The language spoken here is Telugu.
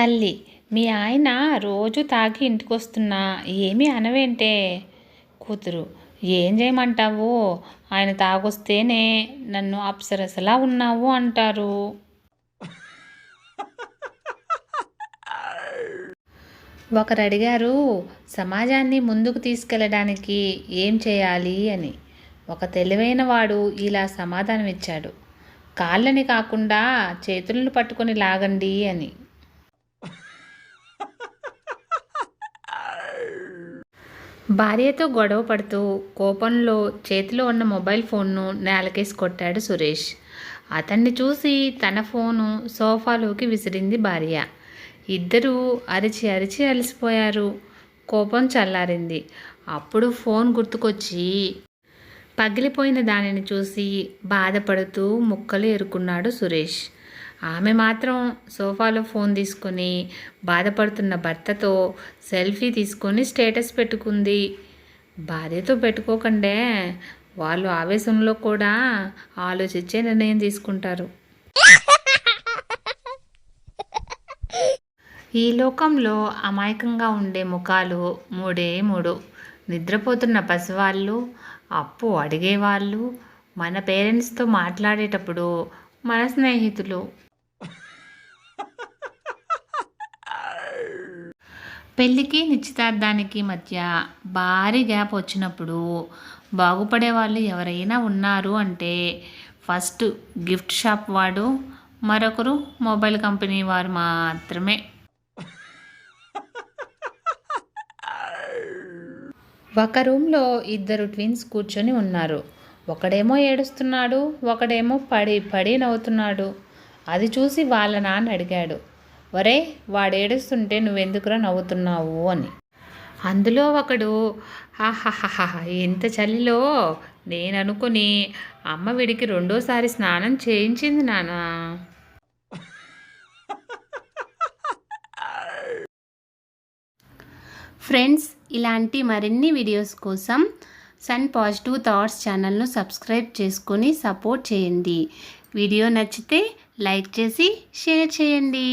తల్లి మీ ఆయన రోజు తాగి ఇంటికొస్తున్నా ఏమీ అనవేంటే? కూతురు ఏం చేయమంటావు ఆయన తాగొస్తేనే నన్ను అప్సరసలా ఉన్నావు అంటారు. ఒకరు అడిగారు సమాజాన్ని ముందుకు తీసుకెళ్ళడానికి ఏం చేయాలి అని. ఒక తెలివైన వాడు ఇలా సమాధానం ఇచ్చాడు కాళ్ళని కాకుండా చేతులను పట్టుకొని లాగండి అని. భార్యతో గొడవ పడుతూ కోపంలో చేతిలో ఉన్న మొబైల్ ఫోన్ను నేలకేసి కొట్టాడు సురేష్. అతన్ని చూసి తన ఫోను సోఫాలోకి విసిరింది భార్య. ఇద్దరూ అరిచి అరిచి అలసిపోయారు. కోపం చల్లారింది. అప్పుడు ఫోన్ గుర్తుకొచ్చి పగిలిపోయిన దానిని చూసి బాధపడుతూ ముక్కలు ఎరుకున్నాడు సురేష్. ఆమె మాత్రం సోఫాలో ఫోన్ తీసుకొని బాధపడుతున్న భర్తతో సెల్ఫీ తీసుకొని స్టేటస్ పెట్టుకుంది. భార్యతో పెట్టుకోకండే. వాళ్ళు ఆవేశంలో కూడా ఆలోచించే నిర్ణయం తీసుకుంటారు. ఈ లోకంలో అమాయకంగా ఉండే ముఖాలు మూడే మూడు. నిద్రపోతున్న పసివాళ్ళు అప్పు అడిగేవాళ్ళు మన పేరెంట్స్తో మాట్లాడేటప్పుడు మన స్నేహితులు. పెళ్ళికి నిశ్చితార్థానికి మధ్య భారీ గ్యాప్ వచ్చినప్పుడు బాగుపడే వాళ్ళు ఎవరైనా ఉన్నారు అంటే ఫస్ట్ గిఫ్ట్ షాప్ వాడు మరొకరు మొబైల్ కంపెనీ వారు మాత్రమే. ఒక రూమ్లో ఇద్దరు ట్విన్స్ కూర్చొని ఉన్నారు. ఒకడేమో ఏడుస్తున్నాడు ఒకడేమో పడి పడి నవ్వుతున్నాడు. అది చూసి వాళ్ళ నాన్న అడిగాడు ఒరే వాడు ఏడుస్తుంటే నువ్వెందుకురా నవ్వుతున్నావు అని. అందులో ఒకడు హాహాహాహా ఎంత చలిలో. నేను అనుకుని అమ్మ వీడికి రెండోసారి స్నానం చేయించింది నాన్న. ఫ్రెండ్స్ ఇలాంటి మరిన్ని వీడియోస్ కోసం సన్ పాజిటివ్ థాట్స్ ఛానల్ను సబ్స్క్రైబ్ చేసుకొని సపోర్ట్ చేయండి. వీడియో నచ్చితే లైక్ చేసి షేర్ చేయండి.